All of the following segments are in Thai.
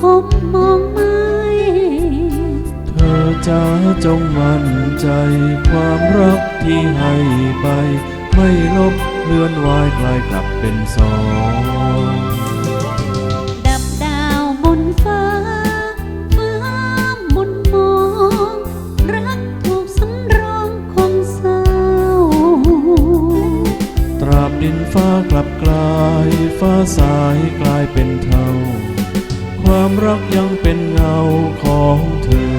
คืนคบมองไม่เธอจะจงมั่นใจ ความรักที่ให้ไป ไม่ลบเลือนวายกลายกลับเป็นสองดับดาวบนฟ้าฟ้ามุนมอง รักถูกสำรองคงเศร้า ตราบดินฟ้ากลับกลาย ฟ้าสายกลายเป็นเทา ความรักยังเป็นเงาของเธอ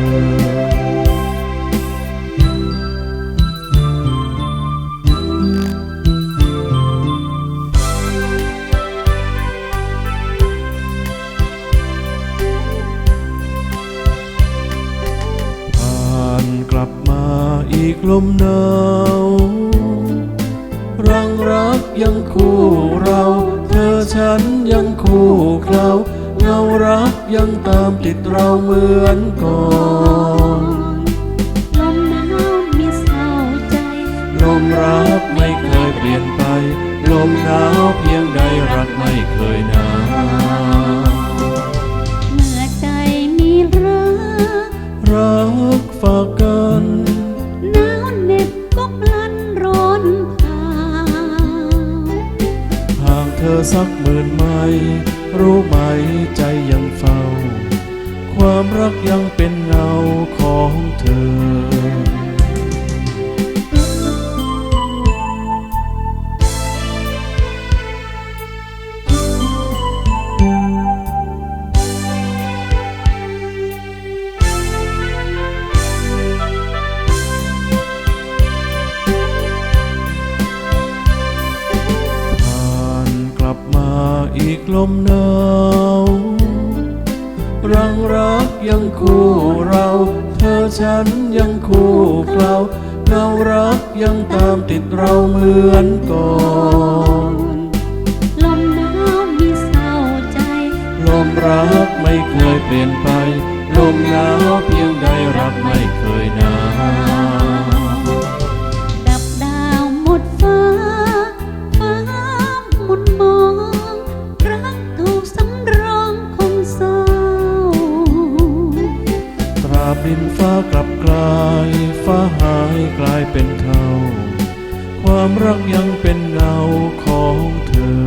ผ่านกลับมาอีกลมหนาวรังรักยังคู่เรา เธอฉันยังคู่เคล้า เงารักยังตามติดเราเหมือนก่อนลมหนาวมีเศร้าใจ ลมรักไม่เคยเปลี่ยนไป ลมหนาวเพียงใดรักไม่เคยหนาวเมื่อใจมีรัก รักฝากกันหนาวเหน็บก็พลันร้อนเผาห่างเธอสักหมื่นไมล์ รู้ไหมใจ อีกลมหนาวรังรักยังคู่เรา เธอฉันยังคู่เคล้าเงารักยังตามติดเราเหมือนก่อนลมหนาวมีเศร้าใจ ลมรักไม่เคยเปลี่ยนไป ลมหนาว ดินฟ้ากลับกลายฟ้าหายกลายเป็นเทาความรักยังเป็นเงาของเธอ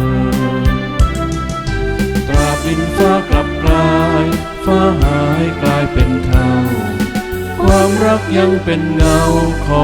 ตราบดินฟ้ากลับกลายฟ้าหายกลายเป็นเทาความรักยังเป็นเงาของ